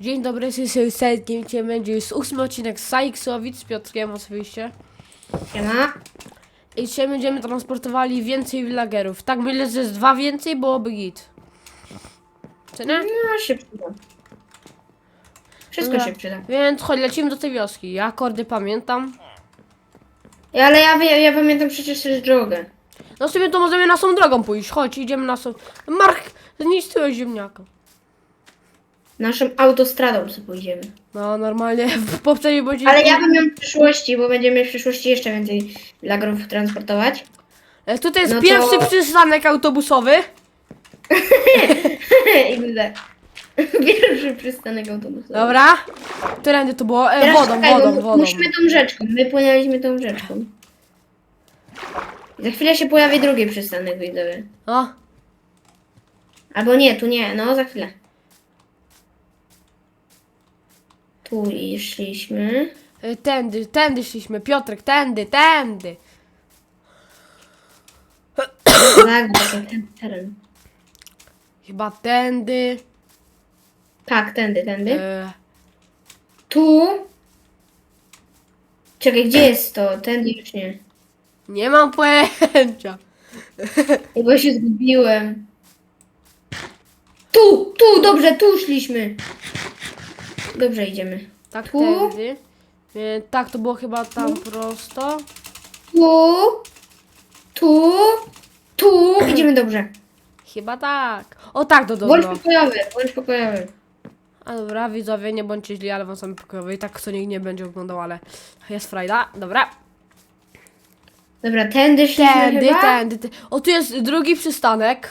Dzień dobry, Serkiem, dzisiaj będzie już ósmy odcinek z Saiksowic z Piotrkiem oczywiście. Siema. I dzisiaj będziemy transportowali więcej villagerów. Tak myślę, że z dwa więcej byłoby git. Co nie? No się przyda. Wszystko Dobra. się przyda. Więc chodź, lecimy do tej wioski. Ja akordy pamiętam. Ale ja, wie- ja pamiętam przecież też drogę. No sobie to możemy naszą drogą pójść. Chodź, idziemy naszą... Mark, zniszczyłeś ziemniaka. Naszą autostradą sobie pójdziemy. No normalnie w poprzednim bądź... Ale ja bym miał w przyszłości, bo będziemy w przyszłości jeszcze więcej lagrów transportować. E, Tutaj jest No to- pierwszy przystanek autobusowy. I będę. Pierwszy przystanek autobusowy. Dobra. Którędy to było? E, Teraz wodą, czekaj, wodą, bo wodą. Musimy tą rzeczką. My płynęliśmy tą rzeczką. Za chwilę się pojawi drugi przystanek widzowy. O, Albo nie, tu nie, no za chwilę. Tu i szliśmy. e, tędy, tędy szliśmy. Piotrek, tędy, tędy. Tak, bo to ten teren. Chyba tędy. Tak, tędy, tędy. E, Tu. Czekaj, gdzie jest to? Tędy już nie. nie mam pojęcia. Bo się zgubiłem. Tu, tu, dobrze, tu szliśmy. Dobrze idziemy. Tak, Tu? tędy. E, tak, to było chyba tam prosto. Tu, tu, tu. Idziemy dobrze. Chyba tak. O tak, do Bądź dobra. pokojowy, bądź pokojowy. A dobra, widzowie, nie bądźcie źli, ale wam sami pokojowy. I tak kto nikt nie będzie oglądał, ale jest frajda. Dobra. Dobra, tędy szliśmy Tędy, chyba. tędy, tędy. O, tu jest drugi przystanek.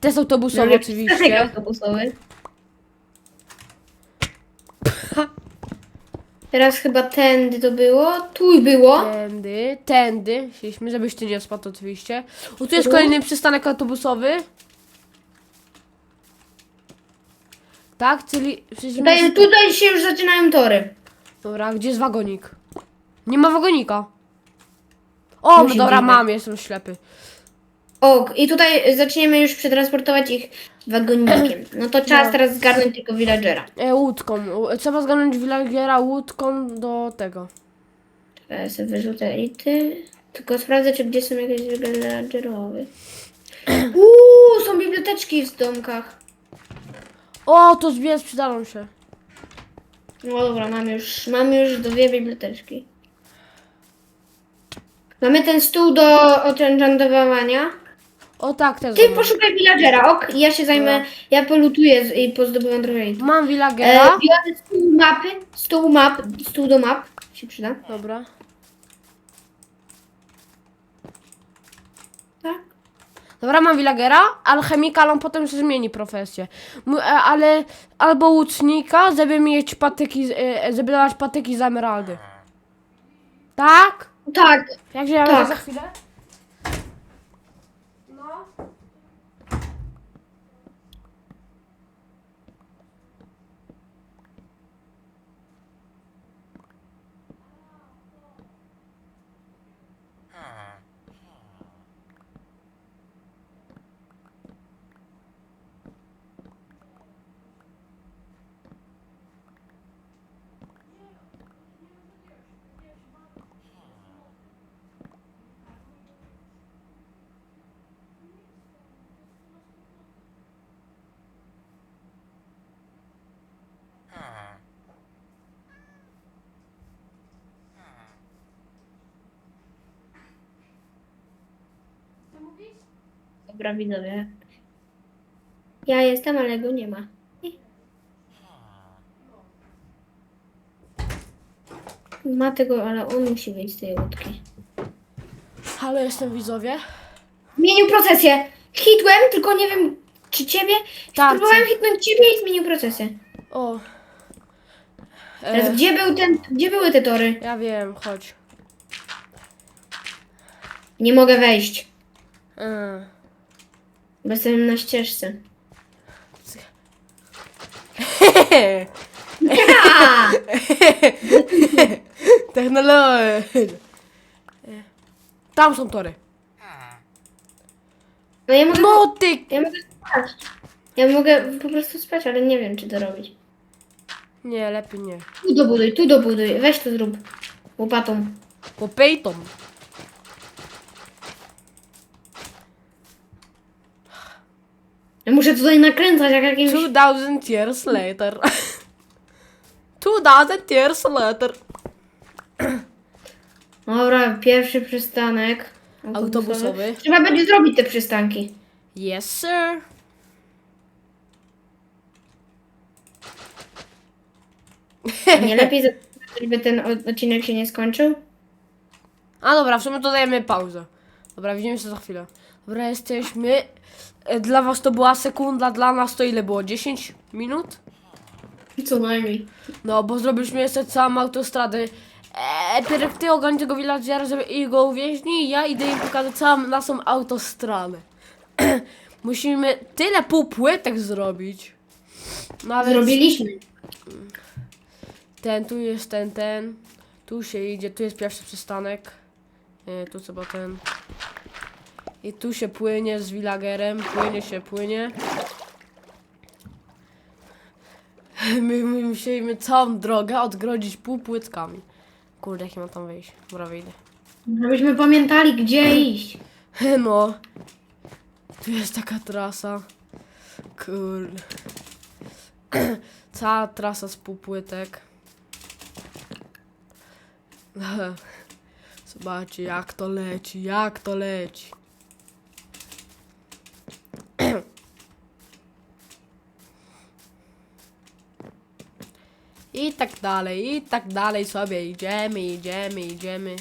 Test autobusowy oczywiście. przystanek autobusowy. Teraz chyba tędy to było. Tu było. Tędy, tędy. Chcieliśmy, żebyś ty nie spadł oczywiście. O, tu jest kolejny przystanek autobusowy. Tak, czyli... przecież Tutaj, my- tutaj się już zaczynają tory. Dobra, gdzie jest wagonik? Nie ma wagonika. O, Musi dobra, mam, jestem ślepy. O, i tutaj zaczniemy już przetransportować ich wagonikiem. No to czas No. teraz zgarnąć tylko villagera. E, łódką. U- Trzeba zgarnąć villagera łódką do tego. Ja sobie wyrzucę elity. Tylko sprawdzę, czy gdzie są jakieś villagerowe. Uuu, są biblioteczki w domkach. O, to zbierz, przydadzą się. No dobra, mamy już, mamy już dwie biblioteczki. Mamy ten stół do oczędzantowania. O tak, też. Ty mam. poszukaj villagera, ok? Ja się zajmę, Dobra. ja polutuję z- i pozdobywam trochę. Mam E, villagera. biorę stół mapy, stół map, stół do map się przyda. Dobra. Tak? Dobra, mam villagera, alchemika, ale on potem się zmieni profesję. M- e, ale albo łucznika, żeby mieć patyki, z- e, żeby dawać patyki z emeraldy. Tak? Tak. Jak się ja Tak. za chwilę? Dobra, widzowie. Ja jestem, ale go nie ma. Ma tego, ale on musi wyjść z tej łódki. Halo, jestem widzowie. Zmienił procesję. Hitłem, tylko nie wiem, czy ciebie. Tak, Próbowałem hitnąć ciebie i zmienił procesję. O. Teraz E, gdzie był ten, gdzie były te tory? ja wiem, chodź. Nie mogę wejść, E. bo jestem na ścieżce. Ja! Technologia. Tam są tory. No ja mogę, No ty! ja mogę spać. Ja mogę po prostu spać, ale nie wiem, czy to robić. Nie, lepiej nie. Tu dobuduj, tu dobuduj. Weź to zrób. Łopatą. Popejtom. Ja muszę tutaj nakręcać jak jakimś... 2000 years later. 2000 years later. Dobra, pierwszy przystanek. Autobusowy. Trzeba będzie zrobić te przystanki. Yes, sir. Nie lepiej, za- żeby ten od- odcinek się nie skończył? A dobra, w sumie to dajemy pauzę. Dobra, widzimy się za chwilę. Dobra, jesteśmy. E, Dla was to była sekunda, dla nas to ile było? 10 minut? Co najmniej. No, bo zrobiliśmy jeszcze całą autostradę. Eee, ty ogarnij tego villagera, żeby i go uwięźni, ja idę im pokazać całą naszą autostradę. Musimy tyle półpłytek zrobić. No ale Zrobiliśmy. ten, tu jest ten, ten. Tu się idzie, tu jest pierwszy przystanek. E, tu trzeba ten. I tu się płynie z villagerem, płynie się, płynie. My, my musimy całą drogę odgrodzić półpłytkami. Kurde, jak ja mam tam wejść? Dobra, wyjdę. Żebyśmy pamiętali, gdzie iść. No. Tu jest taka trasa. Kurde. Cała trasa z półpłytek. Zobaczcie jak to leci, jak to leci. I tak dalej, i tak dalej sobie idziemy, idziemy, idziemy.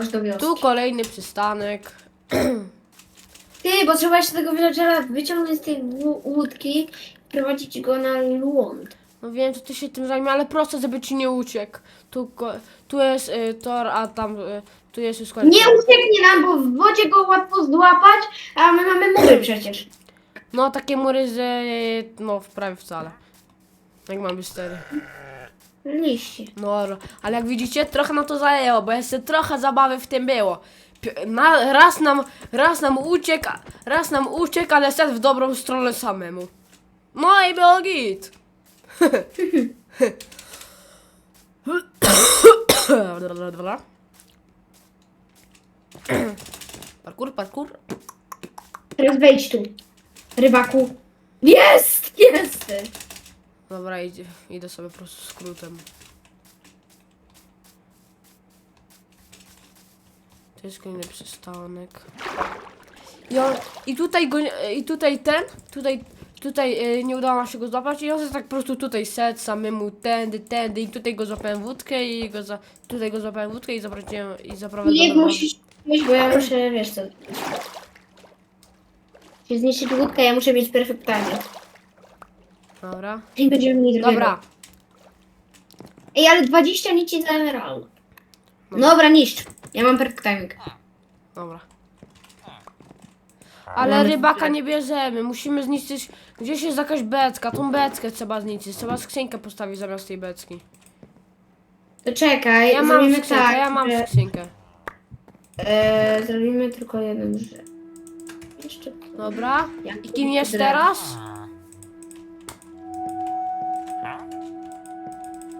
Aż do wioski. Tu kolejny przystanek. Ty, bo trzeba jeszcze tego villagera wyciągnąć z tej łu- łódki i prowadzić go na ląd. No wiem, to ty się tym zajmie, ale proszę, żeby ci nie uciekł. Tu, ko- tu jest y, tor, a tam y, tu jest już koniec. Nie ucieknie nam, bo w wodzie go łatwo złapać, a my mamy mury przecież. No takie mury, że y, no prawie wcale. Jak mam być cztery. Liście. No, ale jak widzicie, trochę nam to zajęło, bo jeszcze trochę zabawy w tym było. Pi- Na, raz nam, raz nam uciekł, raz nam uciekł, ale szedł w dobrą stronę samemu. No i było git. Parkour, parkour. Teraz wejdź tu. Rybaku. Jest! Jest! Dobra, idzie, idę sobie po prostu skrótem. To jest kolejny przystanek. I, on, I tutaj go, i tutaj ten, tutaj, tutaj e, nie udało nam się go złapać i on się tak po prostu tutaj szedł samemu tędy, tędy i tutaj go złapałem wódkę i go za, tutaj go złapałem wódkę i zaprowadziłem i zaprowadziłem Nie musisz bo ja muszę, wiesz co. Jeśli zniszczyć łódkę, ja muszę mieć timing. Dobra. I będziemy mieć. Dobra. Ej, ale 20 nici za emerald. Dobra. Dobra, niszcz. Ja mam perfect timing. Dobra. Ale Mamy rybaka nie bierzemy. Musimy zniszczyć. Gdzieś jest jakaś becka. Tą beckę trzeba zniszczyć. Trzeba skrzynkę postawić zamiast tej becki. To czekaj, Ja mam zrobimy skrzynkę, tak. ja mam że, skrzynkę. e, zrobimy tylko jedną rzecz. Jeszcze. Dobra. Ja I kim jest drewno.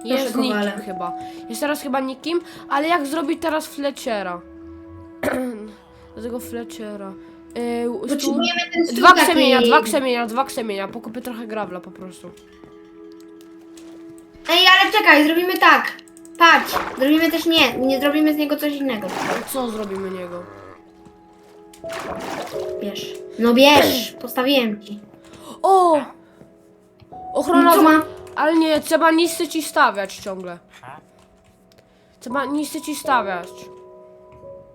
Teraz? Jest Kowale. nikim chyba. Jest teraz chyba nikim, ale jak zrobić teraz Fletchera? Do tego Fletchera. Yy, Potrzebujemy ten stół Dwa taki- krzemienia, dwa krzemienia, dwa krzemienia. Pokupię trochę grawla po prostu. Ej, ale czekaj, zrobimy tak. Patrz, zrobimy też nie, nie zrobimy z niego coś innego. Co zrobimy niego? Bierz. No bierz, postawiłem ci. O! Ochrona... Co ma? Ale nie, trzeba niszczyć i stawiać ciągle. Trzeba niszczyć i stawiać.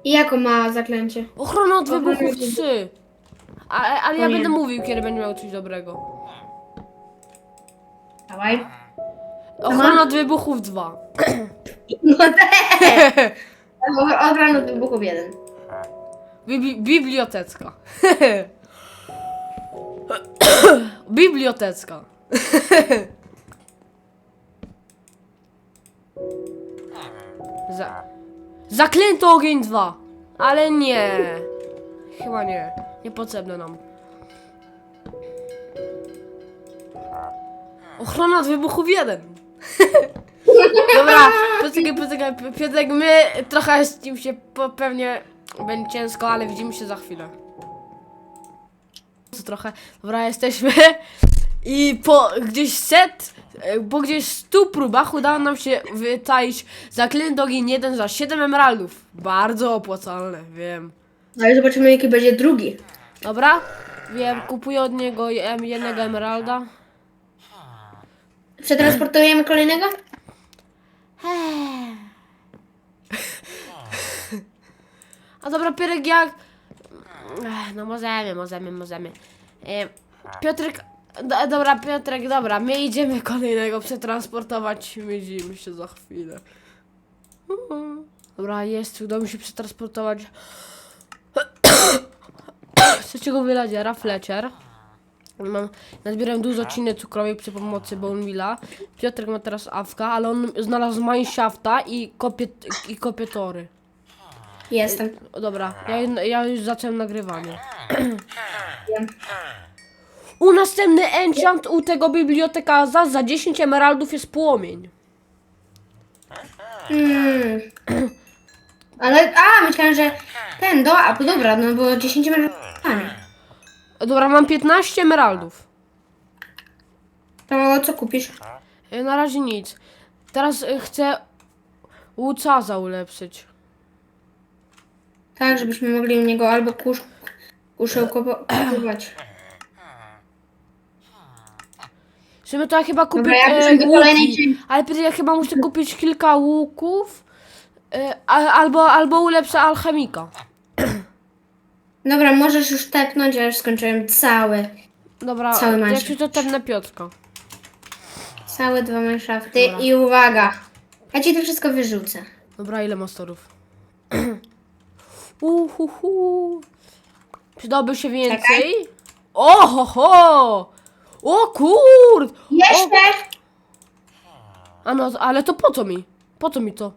I jaką ma zaklęcie? Ochrona od wybuchów 3. Ale, ale ja nie. będę mówił, kiedy będzie miał coś dobrego. Dawaj. Ochrona od wybuchów 2. No te. Ochrona od wybuchów jeden. Bibli bibliotecka. Bibliotecka. Zaklęty ogień 2. Ale nie. Chyba nie. Niepotrzebne nam. Ochrona od wybuchów 1. Dobra, poczekaj, poczekaj, Pi- Piotrek, my trochę z nim się po, pewnie będzie ciężko, ale widzimy się za chwilę. Co trochę, dobra, jesteśmy i po gdzieś set, e, po gdzieś stu próbach udało nam się wytaić zaklęty ogień 1 za 7 emeraldów. Bardzo opłacalne, wiem. Ale zobaczymy jaki będzie drugi. Dobra, wiem, kupuję od niego jem- jednego emeralda. Przetransportujemy kolejnego? A dobra, Piotrek, jak... Ech, No możemy, możemy, możemy. E, Piotrek... Do, dobra, Piotrek, dobra, my idziemy kolejnego przetransportować. Widzimy się za chwilę. Dobra, jest, udało mi się przetransportować. Trzeciego villagiera, Fletcher. Mam, nazbieram dużo ciny cukrowej przy pomocy Bone Milla. Piotrek ma teraz awka, ale on znalazł mineshafta i kopie, i kopie tory. Jestem. Dobra, ja, ja już zacząłem nagrywanie. Wiem. U następny enchant u tego bibliotekarza za 10 emeraldów jest płomień. Mm. Ale, a, myślałem, że ten, do, a, dobra, no bo 10 minut. E, Dobra, mam 15 emeraldów. To co kupisz? E, Na razie nic. Teraz e, chcę łucaza ulepszyć. Tak, żebyśmy mogli u niego albo kusz, kuszełkować. W sumie to ja chyba Dobra, ja e, muszę do kolejnej łuki. części. Ale Piotr, ja chyba muszę kupić kilka łuków. E, a, albo, albo ulepszę alchemika. Dobra, możesz już tepnąć, ja już skończyłem cały, Dobra, Cały ja masz. ci to tepnę Piotrka. całe dwa Dobra. i uwaga, ja ci to wszystko wyrzucę. Dobra, ile masz torów? Uhuhu. Przydałby się więcej? Oho ho! O kurde! Jeszcze A no, ale to po co mi? Po co mi to?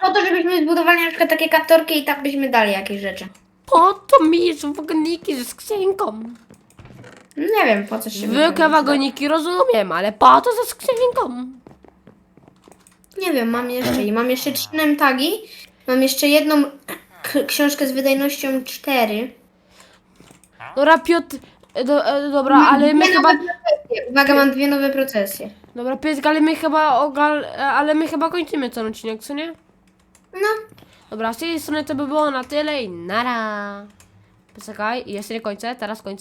po to, żebyśmy zbudowali na przykład takie kaptorki i tak byśmy dali jakieś rzeczy. Po to mi są wagoniki ze skrzynką. Nie wiem, po co się Zwykłe wagoniki rozumiem, ale po to ze skrzynką. Nie wiem, mam jeszcze i mam jeszcze trzy tagi. Mam jeszcze jedną k- książkę z wydajnością 4. Dobra, Piotr... e, Do, e, dobra, ale my Dwie chyba... Uwaga, mam dwie nowe procesje. Dobra, Piotr, ale my chyba ogal... Ale my chyba kończymy ten odcinek, co nie? No, Dobra, z tej strony to by było na tyle i nara. Poczekaj, jeszcze nie kończę, teraz kończę.